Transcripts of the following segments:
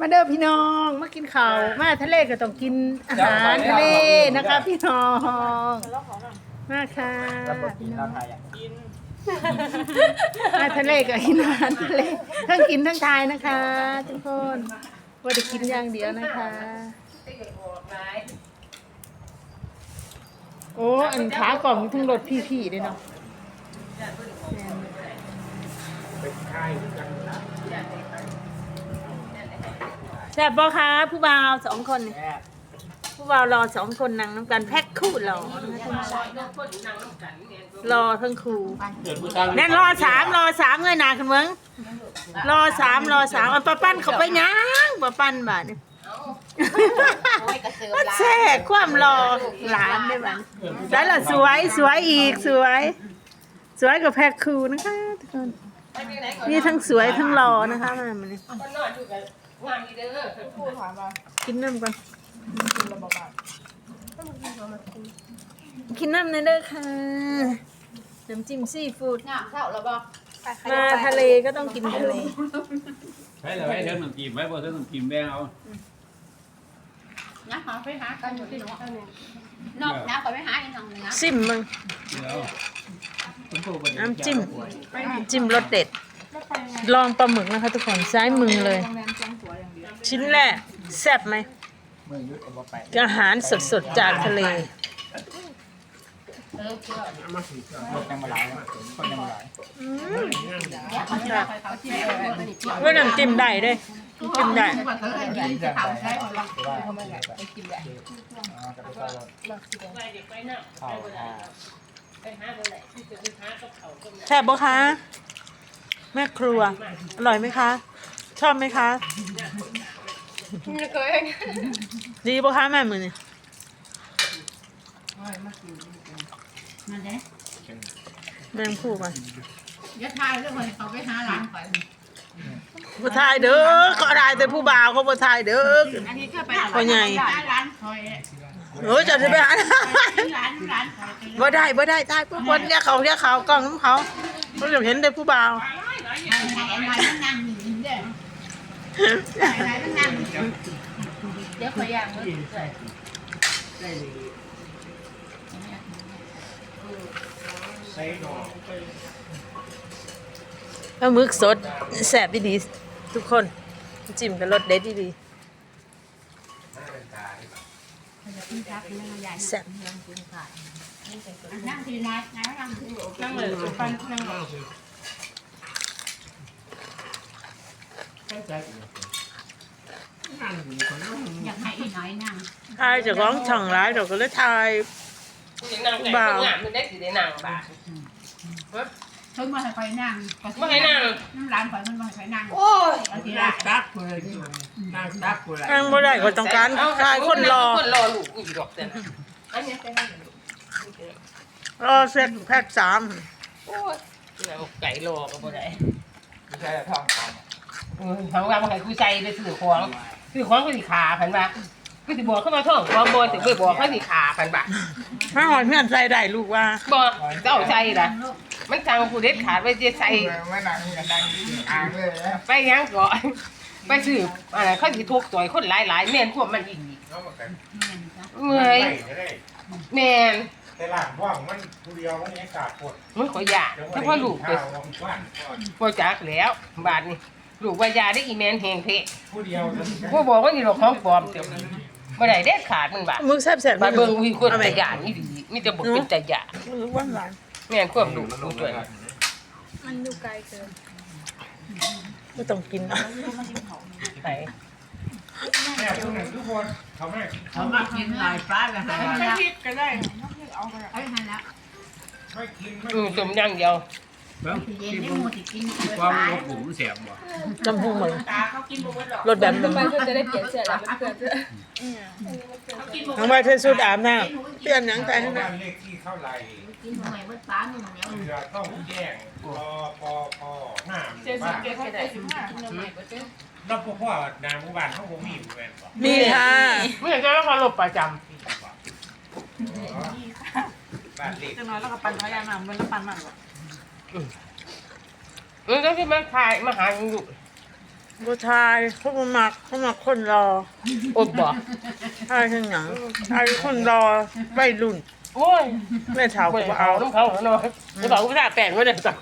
มาเด้อพี่น้องมากินข้าวมาทะเลก็ต้องกินอาหารทะเลนะคะพี่น้องมาค่ะแล้วก็กินเราไทยอะมาทะเลก็กินอาหารทะเลทั้งกินทั้งทายนะคะทุกคนว่าจะกินอย่างเดียวนะคะโอ้อันขากล่องทั้งรถพี่ๆเลยเนาะ เป็นค่ายกัน แซ่บบ่คะผู้บ่าวสองคนนี่แอบผู้บ่าวรอสองคนนั่งน้ำกันแพ็คคู่รอนะคะรอทั้งคู่เกิดผู้ชายแน่นรอสามรอสามเงยหนาขึ้นเมืองรอสามรอสามเอาป้าปั้นเขาไปย่างป้าปั้นบาดนี่ว่าแซ่ความรอหลานได้บ้านแล้วล่ะสวยสวยอีกสวย สวยกับแพ็คคู่นะคะทุกคนนี่ทั้งสวยทั้งรอนะคะมามัน นี่กินน้ำก่อนกินน้ำในอยเด้อค่ะน้ำจิ้มซีฟู้ดงามเข้าแล้วบ่มาทะเลก็ต้องกินทะเลใช่เลยไว้เทิงน้ำจิ้มไว้บ่เทิงน้ำจิ้มแบ่งเอานะหาไปหากันอยู่ที่หนูนอกนะไปไปหาอีกทางนึงนะซิมมึงเดี๋ยวน้ำจิ้มน้ำจิ้มรสเด็ด ลองปลาหมึกนะคะทุกคนซ้ายมือเลย ชิ้นแรกแซ่บไหมอาหารสดๆจากทะเลเออเพื่อรถยังมาหลายคนยังมาหลายเขาจะไปเขาที่เออมันนี่ว่าน้ำจิ้มได้เด้จิ้มได้ว่าเขาให้กินจะเขาใช้ของเราว่าไปกินแบบอ๋อจะไปเข้ารถเข้าอ่าแซ่บบ่คะ แม่ครัว อร่อยไหมคะ ชอบไหมคะ ดีบ่คะแม่มือนี่นั่นแหละแม่งคู่ก่อนอย่าทายเรื่องเขาไปหาร้านไปบ่ทายเด้อก็ได้แต่ผู้บ่าวเขาบ่ทายเด้ออันนี้ก็ไปพ่อใหญ่ร้านคอยเออจะไปหาร้านร้านคอยบ่ได้บ่ได้ทายผู้คนเนี่ยเขาเนี่ยเขากล้องของเขาเขาจะเห็นแต่ผู้บ่าวไหนไหนมันนั่งอ ยู่เด้อไหนมันนั่งเดี๋ยวไปย่างเลยใส่ดอกปลาหมึกสดแซ่บดีทุกคนจิ้มกับรสเด็ดดีแซ่บนั่งทีไหนไหนนั่งทีนั่งเลยปันนั่ง เลยอยากให้อีน้อยนั่งทายจะร้องช่องร้ายเราก็เลยทายนางแต่งงานมันได้สิได้นางบาทเพิ่งมาให้คอยนั่งบ่ให้นั่งน้ำร้านคอยมันมาให้คอยนั่งโอ้ยเอาทีละตักเลยนั่งตักเลยนั่งบ่ได้ก็ต้องการทายคนรอคนรอลูกอีกดอกแต่นะอันนี้ไปนั่งรอเสร็จแพ็กสามโอ้ยนางไก่รอก็บ่ได้ไม่ใช่ทองค เออทางว่าบ่ให้กูใจไปซื้อของซื้อของก็สิขาพันว่ากูสิบอกเข้ามาท่องของบ่สิไปบอกเขาสิขาพันบาทถ้าหอยเพื่อนใส่ได้ลูกว่าบ่เจ้าใจล่ะมันสั่งกูเด็ดขาดไว้จะใส่ำไม่นั่งกันนั่งอ่างเลยนะไปยังก่อนไปซื้ออะไรเขาสิทุกข์ต่อยคนหลายๆแม่นพวกมันอีกนี่เขาบอกกันเมื่อยจะได้แม่นแต่หลังว่างมันผู้เดียวมันยังกาดปวดมันขอยยากเดี๋ยวถ้าพ่อลูกไปข้าวว่างก่อนพอจักแล้ว บาดนี้ ลูกว่ายาได้อีแมนแหงเพะผู้เดียวจะผู้บอกว่านี่ดอกของปลอมเดี๋ยวบ่ได้เด็ดขาดมันบาดมึกแซ่บแซ่บบาดเบิ่งมีคนเอาไหมแต่ยานนี่ดีมีแต่บ่เป็นแต่ยามึกหวานหวานแม่นควบลูกลูกด้วยมันอยู่ไกลเกินไม่ต้องกินเนาะไปแม่ผู้หนึ่งทุกคนเขาไม่เขามากินหลายปลาแล้วฮะไม่คิดก็ได้ไอ้หันละไม่กินไม่อือต้มอย่างเดียว เย็นได้หมดกินเกินความไปรบหมูมันแสบบ่จำพุงเหมือนตาเขากินบ่หมดหรอกรถแบบนึงเขากินบ่หมทั้งดใบเทสุดอาบน้ำเปลี่ยนหยังใจให้บ้านะนเลขที่เท่าไหร่กินบ่ไหวเบิดป้ามึงเนี้ยเรือต้องแจ้งปอปอปอหน้าหมู่บ้านแล้วพวกพ่อนางหมู่บ้านเขาบ่มีหมู่บ้านก่อนมีค่ะไม่อยากจะรับความรบประจำบ้านเล็กจังน้อยแล้วก็ปั่นพยานามันแล้วปั่นมัน เออแล้วที่มาถ่ายมาหาอยู่ผู้ชายเขาบ่มักเขามักคนรออดบ่ชายทั้งหยังชายคนรอวัยรุ่นโอ้ยแม่เฒ่าบ่ก็ได้บ่เอาเอาน้ำเขาเนาะจะบอกว่าถ้าแป้งไว้ได้สั่ง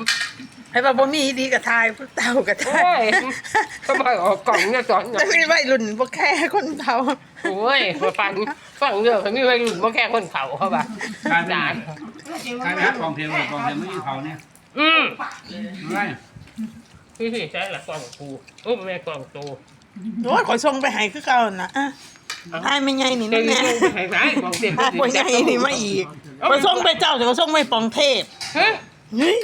ให้ว่าบ่มีดีกับทายผู้เฒ่ากับทาโอ้ยยก็มาออกกล่องเนี่ยสอนแต่มีวัยรุ่นบ่แค่คนเฒ่าโอ้ยมาฟังฟังเรื่องเขามีวัยรุ่นบ่แค่คนเขาเขาบ่าการเป็นจานการเป็นกองเทียมกองเทียมไม่มีเขาเนี่ย อืมไม่พี่พี่ใช่ละกล่องกูโอ้แม่กล่องโตโอ้ยขอยส่งไปให้คือเก่าน่ะอะทายไม่ใหญ่นี่เดี๋ยนะวแม่นี้ไปไหนกล่องเต็มทายบ่ใหญ่นี่มาอีกขอยส่งไปเจ้าเดี๋ยวขอยส่งไปปองเทพฮะเฮ้ย